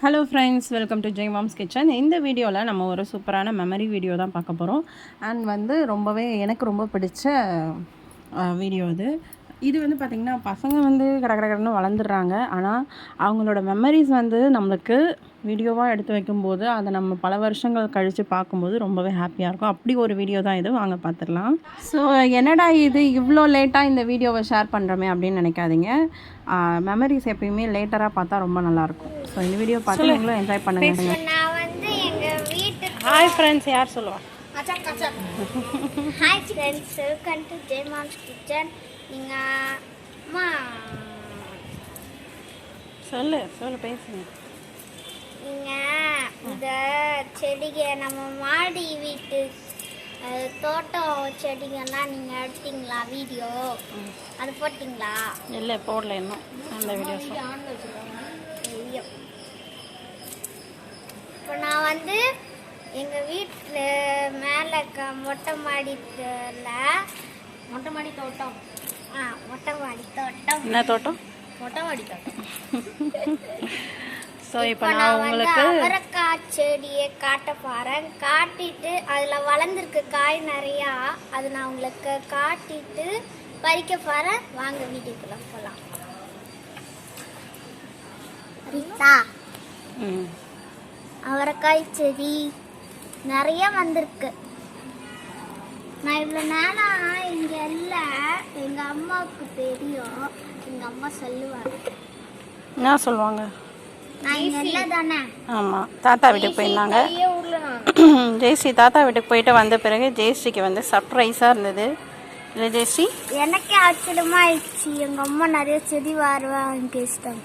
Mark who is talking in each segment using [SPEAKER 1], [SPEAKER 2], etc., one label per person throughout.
[SPEAKER 1] Hello friends welcome to Jai mom's kitchen இந்த வீடியோவில் நம்ம ஒரு சூப்பரான மெமரி வீடியோ தான் பார்க்க போகிறோம் அண்ட் வந்து ரொம்பவே எனக்கு ரொம்ப பிடிச்ச வீடியோ இது. இது வந்து பார்த்திங்கன்னா பசங்க வந்து கட கட கடன்னு வளர்ந்துடுறாங்க. ஆனால் அவங்களோட மெமரிஸ் வந்து நம்மளுக்கு வீடியோவாக எடுத்து வைக்கும்போது அதை நம்ம பல வருஷங்கள் கழித்து பார்க்கும்போது ரொம்பவே ஹாப்பியாக இருக்கும். அப்படி ஒரு வீடியோ தான் இது. வாங்க பார்த்துடலாம். ஸோ என்னடா இது? இவ்வளோ லேட்டாக இந்த வீடியோவை ஷேர் பண்ணுறோமே அப்படின்னு நினைக்காதீங்க. மெமரிஸ் எப்பயுமே லேட்டராக பார்த்தா ரொம்ப நல்லாயிருக்கும் ஸோ இந்த வீடியோ பார்த்து நீங்களும் என்ஜாய் பண்ணுங்க.
[SPEAKER 2] நான் வந்து எங்க வீட்டுக்கு
[SPEAKER 1] ஹாய் ஃப்ரெண்ட்ஸ் யார் சொல்லுவா?
[SPEAKER 2] ஹாய் ஃப்ரெண்ட்ஸ் வெல்கம் டு ஜெயமான்ஸ் கிச்சன் நீங்க அம்மா.
[SPEAKER 1] சொல்லு சொல்லு பேசுங்க.
[SPEAKER 2] நீங்க இந்த செடிக நம்ம மாடி வீட்டு தோட்டம் செடிங்கெல்லாம் நீங்க எடுத்தீங்களா வீடியோ? அது போட்டிங்களா?
[SPEAKER 1] இல்லை போடல இன்னும். அந்த வீடியோஸ்
[SPEAKER 2] தெரியும். இப்போ நான் வந்து எங்கள் வீட்டில் மேலே க மொட்டை மாடியில் மொட்டை மாடி தோட்டம். ஆ மொட்டை மாடி தோட்டம்.
[SPEAKER 1] என்ன தோட்டம்?
[SPEAKER 2] மொட்டை மாடி தோட்டம்.
[SPEAKER 1] ஸோ இப்போ நான் உங்களுக்கு
[SPEAKER 2] அவரைக்காய் செடியை காட்ட போகிறேன் காட்டிட்டு அதில் வளர்ந்துருக்கு காய் நிறையா அது நான் உங்களுக்கு காட்டிட்டு பறிக்க போகிறேன் வாங்க வீட்டுக்குள்ளே போகலாம்
[SPEAKER 1] ம்.
[SPEAKER 2] அவரைக்காய் செடி நிறைய வந்திருக்கு. நான் இவ்வளோ நேரம் இங்கே இல்லை. எங்கள் அம்மாவுக்கு தெரியும். எங்கள் அம்மா சொல்லுவாங்க.
[SPEAKER 1] என்ன சொல்லுவாங்க? ஆமாம் தாத்தா வீட்டுக்கு போயிருந்தாங்க. ஜெயஸ்ரீ தாத்தா வீட்டுக்கு போயிட்டு வந்த பிறகு ஜெயஸ்ரீக்கு வந்து சர்ப்ரைஸாக இருந்தது. இல்லை ஜெயஸ்ரீ
[SPEAKER 2] எனக்கே ஆச்சரியமா ஆயிடுச்சு. எங்க அம்மா நிறைய செடி வாருவாங்க பேசிட்டாங்க.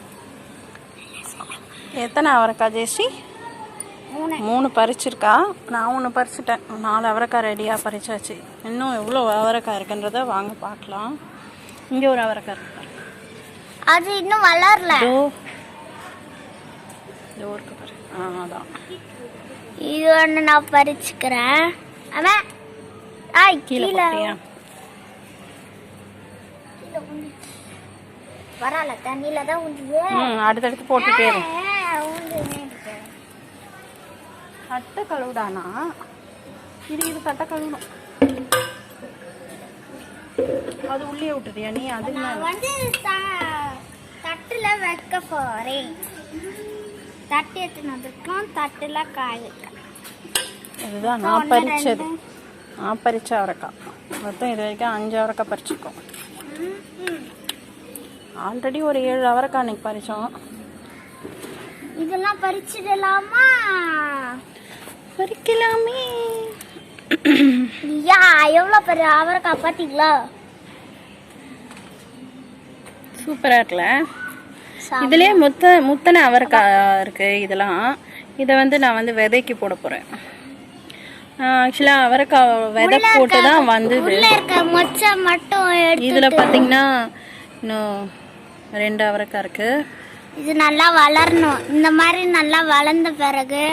[SPEAKER 1] எத்தனை அவரைக்காய் ஜெயஸ்ரீ
[SPEAKER 2] மூணு.
[SPEAKER 1] மூணு பறிச்சிருக்கா? நான் ஒன்று பறிச்சிட்டேன். நாலு அவரைக்காய் ரெடியாக பறிச்சாச்சு. இன்னும் எவ்வளோ அவரைக்காய் இருக்குன்றத வாங்க பார்க்கலாம். இங்கே ஒரு அவரைக்காய் இருக்கு.
[SPEAKER 2] அது இன்னும் வளரல.
[SPEAKER 1] இதோ இதோ இருக்கு பாரு. ஆ அதான்
[SPEAKER 2] இது ஒன்று நான் பறிச்சுக்கிறேன். அவன் ஆய்
[SPEAKER 1] கீழே
[SPEAKER 2] வரல தண்ணியில தான் உண்டுவே
[SPEAKER 1] ம் அடுத்தடுத்து போட்டுட்டே இரு. தட்டை கழுவுடானா? இது இது தட்டை கழுவணும். அது உள்ளே விட்டுறியா நீ? அது
[SPEAKER 2] வந்து தட்டுல வைக்க போறேன். தட்டு எடுத்துன்னு வந்திருக்கோம் தட்டுல காய
[SPEAKER 1] இதுதான் நான் பறிச்சது. நான் பறிச்ச அவரைக்காய். மொத்தம் இது வரைக்கும் அஞ்சு அவரைக்காய் பறிச்சிருக்கோம். ஆல்ரெடி ஒரு ஏழு அவரைக்காய் அன்னைக்கு பறிச்சோம்.
[SPEAKER 2] இதெல்லாம் பறிச்சிடலாமா?
[SPEAKER 1] பறிக்கலாமே.
[SPEAKER 2] ஐயா எவ்வளோ பெரிய அவரைக்காய் பார்த்தீங்களா
[SPEAKER 1] சூப்பராக இருக்குல்ல? இதுலேயே முத்த முத்தனை அவரைக்காய் இருக்கு இதெல்லாம். இதை வந்து நான் வந்து விதைக்கு போட போகிறேன் ஆக்சுவலாக அவரைக்காய் விதை போட்டு தான் வந்தது.
[SPEAKER 2] இருக்க
[SPEAKER 1] இதில் பார்த்தீங்கன்னா இன்னும் ரெண்டு அவரைக்காய் இருக்குது
[SPEAKER 2] இது நல்லா வளரணும். இந்த மாதிரி நல்லா வளர்ந்த பிறகு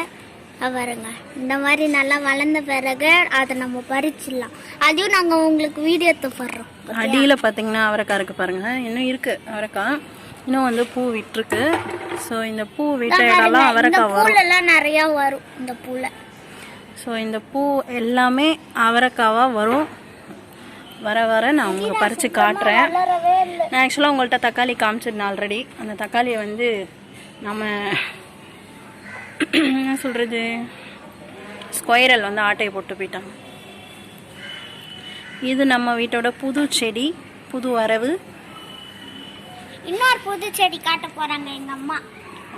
[SPEAKER 2] பாருங்க. இந்த மாதிரி நல்லா வளர்ந்த பிறகு அதை நம்ம பறிச்சிடலாம். அதையும் நாங்கள் உங்களுக்கு வீடியோ போடுறோம்.
[SPEAKER 1] அடியில் பார்த்தீங்கன்னா அவரைக்காய் இருக்குது பாருங்கள் இன்னும் இருக்குது அவரைக்காய் இன்னும் வந்து பூ விட்டுருக்கு. ஸோ இந்த பூ விட்ட இடம்லாம் அவரைக்காய் வரும்.
[SPEAKER 2] நிறையா வரும் இந்த பூல.
[SPEAKER 1] ஸோ இந்த பூ எல்லாமே அவரைக்காவாக வரும். வர வர நான் உங்களுக்கு பறித்து காட்டுறேன். நான் ஆக்சுவலாக உங்கள்கிட்ட தக்காளி காமிச்சிருந்தேன் ஆல்ரெடி அந்த தக்காளியை வந்து நம்ம என்ன சொல்கிறது ஸ்கொயரல் வந்து ஆட்டையை போட்டு போயிட்டாங்க. இது நம்ம வீட்டோட புது செடி புது வரவு
[SPEAKER 2] இன்னொரு புது செடி காட்ட போறாங்க எங்க அம்மா.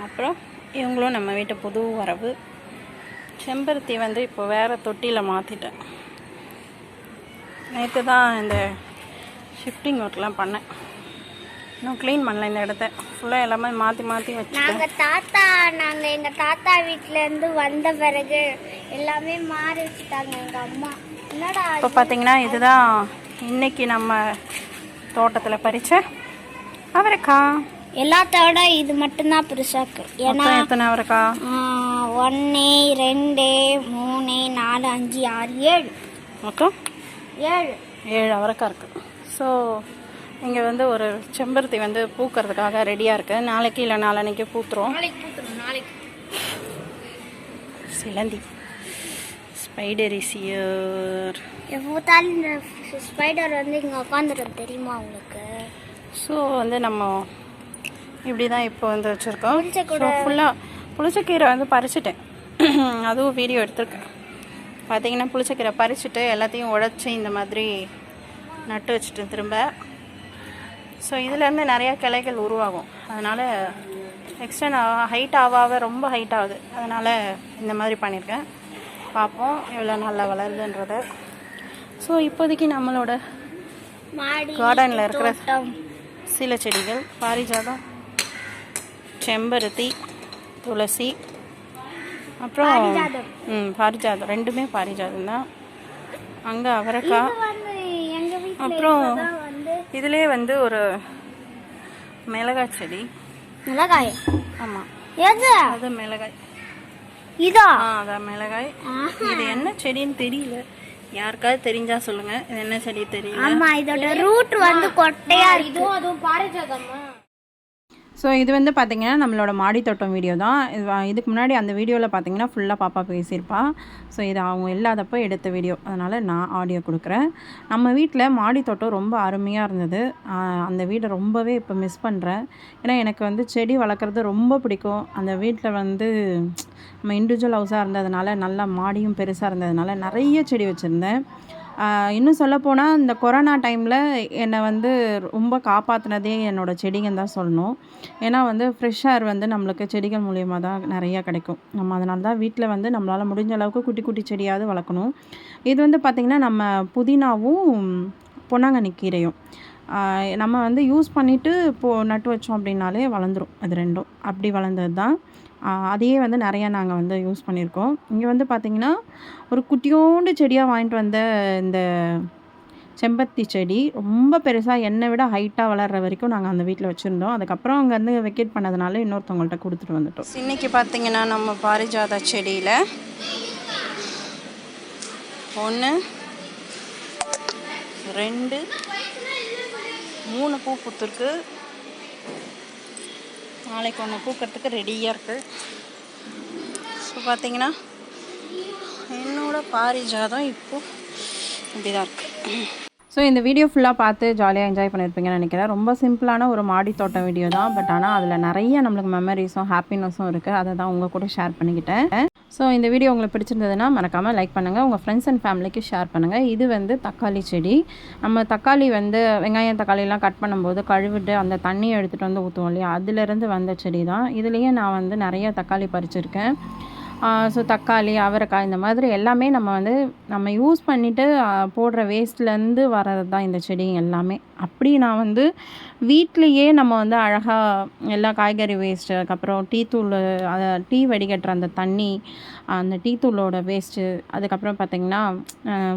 [SPEAKER 1] அப்புறம் இவங்களும் நம்ம வீட்டு புது வரவு செம்பருத்தி வந்து இப்போ வேறு தொட்டியில் மாற்றிட்டேன் நேற்று தான் இந்த ஷிஃப்டிங் ஒர்க்லாம் பண்ணேன். இன்னும் க்ளீன் பண்ணல இந்த இடத்த. ஃபுல்லாக எல்லாமே மாற்றி மாற்றி வச்சுட்டேன்.
[SPEAKER 2] நாங்க தாத்தா நாங்க எங்க தாத்தா வீட்ல இருந்து வந்த பிறகு எல்லாமே மாறி வச்சுட்டாங்க எங்க அம்மா. என்னடா
[SPEAKER 1] இப்போ பார்த்தீங்கன்னா இதுதான் இன்னைக்கு நம்ம தோட்டத்தில் பறித்த அவரைக்காய்
[SPEAKER 2] எல்லாத்தோட இது மட்டும்தான் பெருசாக்கு ஏன்னா
[SPEAKER 1] மொத்தம் எத்தனை அவரைக்காய்
[SPEAKER 2] ஒன்று ரெண்டு மூணு நாலு அஞ்சு ஆறு ஏழு.
[SPEAKER 1] மொத்தம்?
[SPEAKER 2] ஏழு.
[SPEAKER 1] ஏழு அவரைக்காய் இருக்குது ஸோ இங்கே வந்து ஒரு செம்பருத்தி வந்து பூக்கிறதுக்காக ரெடியாக இருக்குது நாளைக்கு இல்லை நாளன்னைக்கு பூத்துரும்.
[SPEAKER 2] நாளைக்கு
[SPEAKER 3] சிலந்தி. ஸ்பைடர் இஸ் இயர்
[SPEAKER 2] இந்த ஸ்பைடர் வந்து இங்கே உட்காந்துரும் தெரியுமா உங்களுக்கு?
[SPEAKER 3] ஸோ வந்து நம்ம இப்படி தான் இப்போ வந்து வச்சுருக்கோம்.
[SPEAKER 2] புளிச்சக்கூட-
[SPEAKER 3] ஃபுல்லாக புளிச்சக்கீரை வந்து பறிச்சிட்டேன். அதுவும் வீடியோ எடுத்திருக்கேன். பார்த்தீங்கன்னா புளிச்சக்கீரை பறிச்சுட்டு எல்லாத்தையும் உடச்சி இந்த மாதிரி நட்டு வச்சுட்டேன் திரும்ப. ஸோ இதுலேருந்து நிறையா கிளைகள் உருவாகும். அதனால் எக்ஸ்டெண்ட் ஹைட் ஆக ரொம்ப ஹைட் ஆகுது. அதனால் இந்த மாதிரி பண்ணியிருக்கேன் பார்ப்போம் எவ்வளோ நல்லா வளருதுன்றத. ஸோ இப்போதைக்கு நம்மளோட கார்டனில் இருக்கிற. சில செடிகள் பாரிஜாதம் செம்பருத்தி துளசி அப்புறம்
[SPEAKER 2] பாரிஜாதம்.
[SPEAKER 3] ம் பாரிஜாதம். ரெண்டுமே பாரிஜாதம் தான். அங்கே அவரைக்காய் அப்புறம்
[SPEAKER 2] இப்பதான் வந்து
[SPEAKER 3] இதிலே வந்து ஒரு மிளகாய் செடி.
[SPEAKER 2] மிளகாய்?
[SPEAKER 3] ஆமாம்
[SPEAKER 2] எது?
[SPEAKER 3] அது மிளகாய்.
[SPEAKER 2] இதா?
[SPEAKER 3] அதான் மிளகாய். இது என்ன செடின்னு தெரியல. யாருக்காவது தெரிஞ்சா சொல்லுங்க. இது என்ன செடி தெரியல?
[SPEAKER 2] ஆமா இதோட ரூட் வந்து கொட்டையா இருக்கு. அதுவும் பாரிஜாதமா
[SPEAKER 3] ஸோ இது வந்து பார்த்திங்கன்னா நம்மளோட மாடி தோட்டம் வீடியோ தான். இது இதுக்கு முன்னாடி அந்த வீடியோவில் பார்த்தீங்கன்னா ஃபுல்லாக பாப்பா பேசியிருப்பா. ஸோ இது அவங்க இல்லாதப்போ எடுத்த வீடியோ அதனால் நான் ஆடியோ கொடுக்குறேன். நம்ம வீட்டில் மாடி தோட்டம் ரொம்ப அருமையாக இருந்தது. அந்த வீடை ரொம்பவே இப்போ மிஸ் பண்ணுறேன் ஏன்னா எனக்கு வந்து செடி வளர்க்குறது ரொம்ப பிடிக்கும். அந்த வீட்டில் வந்து நம்ம இண்டிவிஜுவல் ஹவுஸாக இருந்ததுனால நல்லா மாடியும் பெருசாக இருந்ததுனால நிறைய செடி வச்சுருந்தேன். இன்னும் சொல்லப்போனால் இந்த கொரோனா டைமில் என்னை வந்து ரொம்ப காப்பாற்றினதே என்னோடய செடிங்கன்னு தான் சொல்லணும். ஏன்னா வந்து ஃப்ரெஷ் ஏர் வந்து நம்மளுக்கு செடிகள் மூலியமாக தான் நிறையா கிடைக்கும். நம்ம அதனால தான் வீட்டில் வந்து நம்மளால் முடிஞ்ச அளவுக்கு குட்டி குட்டி செடியாவது வளர்க்கணும். இது வந்து பார்த்திங்கன்னா நம்ம புதினாவும் பொன்னாங்கண்ணி கீரையும். நம்ம வந்து யூஸ் பண்ணிவிட்டு இப்போது நட்டு வச்சோம் அப்படின்னாலே வளர்ந்துரும். அது ரெண்டும். அப்படி வளர்ந்தது தான். அதையே வந்து நிறையா நாங்கள் வந்து யூஸ் பண்ணியிருக்கோம். இங்கே வந்து பார்த்திங்கன்னா ஒரு குட்டியோண்டு செடியாக வாங்கிட்டு வந்த இந்த செம்பருத்தி செடி ரொம்ப பெருசாக என்னை விட ஹைட்டாக வளர்கிற வரைக்கும் நாங்கள் அந்த வீட்டில் வச்சுருந்தோம். அதுக்கப்புறம் அங்கேருந்து வெக்கேட் பண்ணதுனால இன்னொருத்தவங்கள்ட்ட கொடுத்துட்டு வந்துட்டோம். இன்றைக்கி பார்த்தீங்கன்னா நம்ம பாரிஜாத செடியில் ஒன்று ரெண்டு மூணு பூ பூத்துருக்கு. நாளைக்கு ஒன்று பூக்கிறதுக்கு ரெடியாக இருக்குது ஸோ பார்த்தீங்கன்னா என்னோடய பாரிஜாதம் இப்போது இப்படி தான் இருக்குது ஸோ இந்த வீடியோ ஃபுல்லாக பார்த்து ஜாலியாக என்ஜாய் பண்ணியிருப்பீங்கன்னு நினைக்கிறேன். ரொம்ப சிம்பிளான ஒரு மாடி தோட்டம் வீடியோ தான். பட் ஆனால் அதில் நிறைய நம்மளுக்கு மெமரிஸும் ஹாப்பினஸும் இருக்குது அதை தான் உங்கள் கூட ஷேர் பண்ணிக்கிட்டேன். ஸோ இந்த வீடியோ உங்களுக்கு பிடிச்சிருந்ததுன்னா மறக்காமல் லைக் பண்ணுங்கள் உங்கள் ஃப்ரெண்ட்ஸ் அண்ட் ஃபேமிலிக்கு ஷேர் பண்ணுங்கள் இது வந்து தக்காளி செடி. நம்ம தக்காளி வந்து வெங்காயம் தக்காளிலாம் கட் பண்ணும்போது கழுவிட்டு அந்த தண்ணியை எடுத்துகிட்டு வந்து ஊற்றுவோம் இல்லையா? அதுலேருந்து வந்த செடி தான். இதுலேயே நான் வந்து நிறைய தக்காளி பறிச்சிருக்கேன். ஸோ தக்காளி அவரைக்காய் இந்த மாதிரி எல்லாமே நம்ம வந்து நம்ம யூஸ் பண்ணிவிட்டு போடுற வேஸ்ட்லேருந்து வர்றது தான் இந்த செடிங்க எல்லாமே. அப்படி நான் வந்து வீட்லேயே நம்ம வந்து அழகாக எல்லா காய்கறி வேஸ்ட்டு அதுக்கப்புறம் டீ தூள் அதை டீ வடிகட்டுற அந்த தண்ணி அந்த டீ தூளோட வேஸ்ட்டு அதுக்கப்புறம் பார்த்திங்கன்னா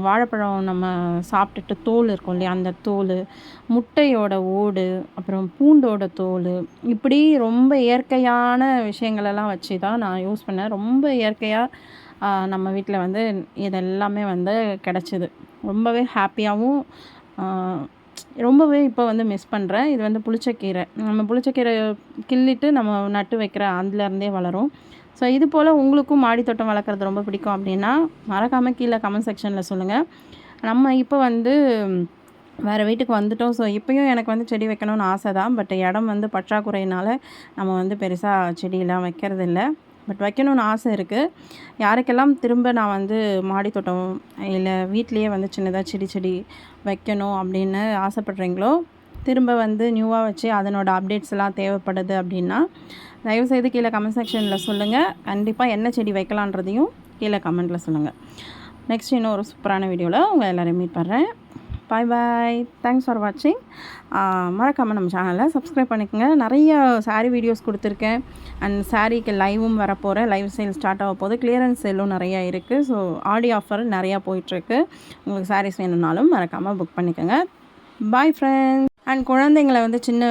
[SPEAKER 3] வாழைப்பழம் நம்ம சாப்பிட்டுட்டு தோல் இருக்கும் இல்லையா அந்த தோல் முட்டையோட ஓடு அப்புறம் பூண்டோட தோல் இப்படி ரொம்ப இயற்கையான விஷயங்களெல்லாம் வச்சு தான் நான் யூஸ் பண்ணேன். ரொம்ப இயற்கையாக நம்ம வீட்டில் வந்து இதெல்லாமே வந்து கிடச்சிது. ரொம்பவே ஹாப்பியாகவும் ரொம்பவே இப்போ வந்து மிஸ் பண்ணுறேன் இது வந்து புளிச்சக்கீரை. நம்ம புளிச்சக்கீரை கிள்ளிட்டு நம்ம நட்டு வைக்கிற அதுலேருந்தே வளரும். ஸோ இது போல் உங்களுக்கும் மாடித்தோட்டம் வளர்க்குறது ரொம்ப பிடிக்கும் அப்படின்னா மறக்காமல் கீழே கமெண்ட் செக்ஷனில் சொல்லுங்கள் நம்ம இப்போ வந்து வேறு வீட்டுக்கு வந்துட்டோம். ஸோ இப்போயும் எனக்கு வந்து செடி வைக்கணும்னு ஆசை தான் பட் இடம் வந்து பற்றாக்குறையினால நம்ம வந்து பெருசாக செடியெல்லாம் வைக்கிறது இல்லை பட் வைக்கணும்னு ஆசை இருக்குது யாருக்கெல்லாம் திரும்ப நான் வந்து மாடித்தோட்டம் இல்லை வீட்லேயே வந்து சின்னதாக செடி செடி வைக்கணும் அப்படின்னு ஆசைப்பட்றீங்களோ திரும்ப வந்து நியூவாக வச்சு அதனோட அப்டேட்ஸ் எல்லாம் தேவைப்படுது அப்படின்னா தயவுசெய்து கீழே கமெண்ட் செக்ஷனில் சொல்லுங்கள் கண்டிப்பாக என்ன செடி வைக்கலான்றதையும் கீழே கமெண்ட்டில் சொல்லுங்கள் நெக்ஸ்ட் இன்னும் ஒரு சூப்பரான வீடியோவில் உங்கள் எல்லோரையும் மீட் பண்ணுறேன் பாய் பாய் தேங்க்ஸ் ஃபார் வாட்சிங் மறக்காமல் நம்ம சேனலை சப்ஸ்கிரைப் பண்ணிக்கோங்க. நிறைய சாரீ வீடியோஸ் கொடுத்துருக்கேன். அண்ட் சாரீக்கு லைவும் வரப்போகிற லைவ் சேல் ஸ்டார்ட் ஆக போகுது. கிளியரன்ஸ் சேலும் நிறையா இருக்குது ஸோ ஆடி ஆஃபர் நிறையா போயிட்டுருக்கு உங்களுக்கு சாரீஸ் வேணும்னாலும் மறக்காமல் புக் பண்ணிக்கோங்க. பாய் ஃப்ரெண்ட்ஸ் அண்ட் குழந்தைங்கள வந்து சின்ன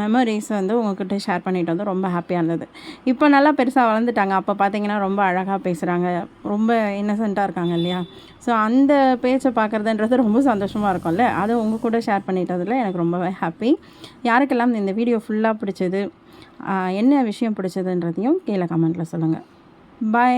[SPEAKER 3] மெமரிஸ் வந்து உங்ககிட்ட ஷேர் பண்ணிட்டு வந்து ரொம்ப ஹாப்பியாக இருந்தது. இப்போ நல்லா பெருசாக வளர்ந்துட்டாங்க. அப்போ பார்த்தீங்கன்னா ரொம்ப அழகாக பேசுகிறாங்க ரொம்ப இன்னசென்ட்டாக இருக்காங்க இல்லையா? ஸோ அந்த பேச்சை பார்க்குறதுன்றது ரொம்ப சந்தோஷமாக இருக்கும்ல? அதை உங்கள் கூட ஷேர் பண்ணிட்டதில் எனக்கு ரொம்பவே ஹாப்பி யாருக்கெல்லாம் இந்த வீடியோ ஃபுல்லாக பிடிச்சது என்ன விஷயம் பிடிச்சதுன்றதையும் கீழே கமெண்ட்டில் சொல்லுங்கள் பை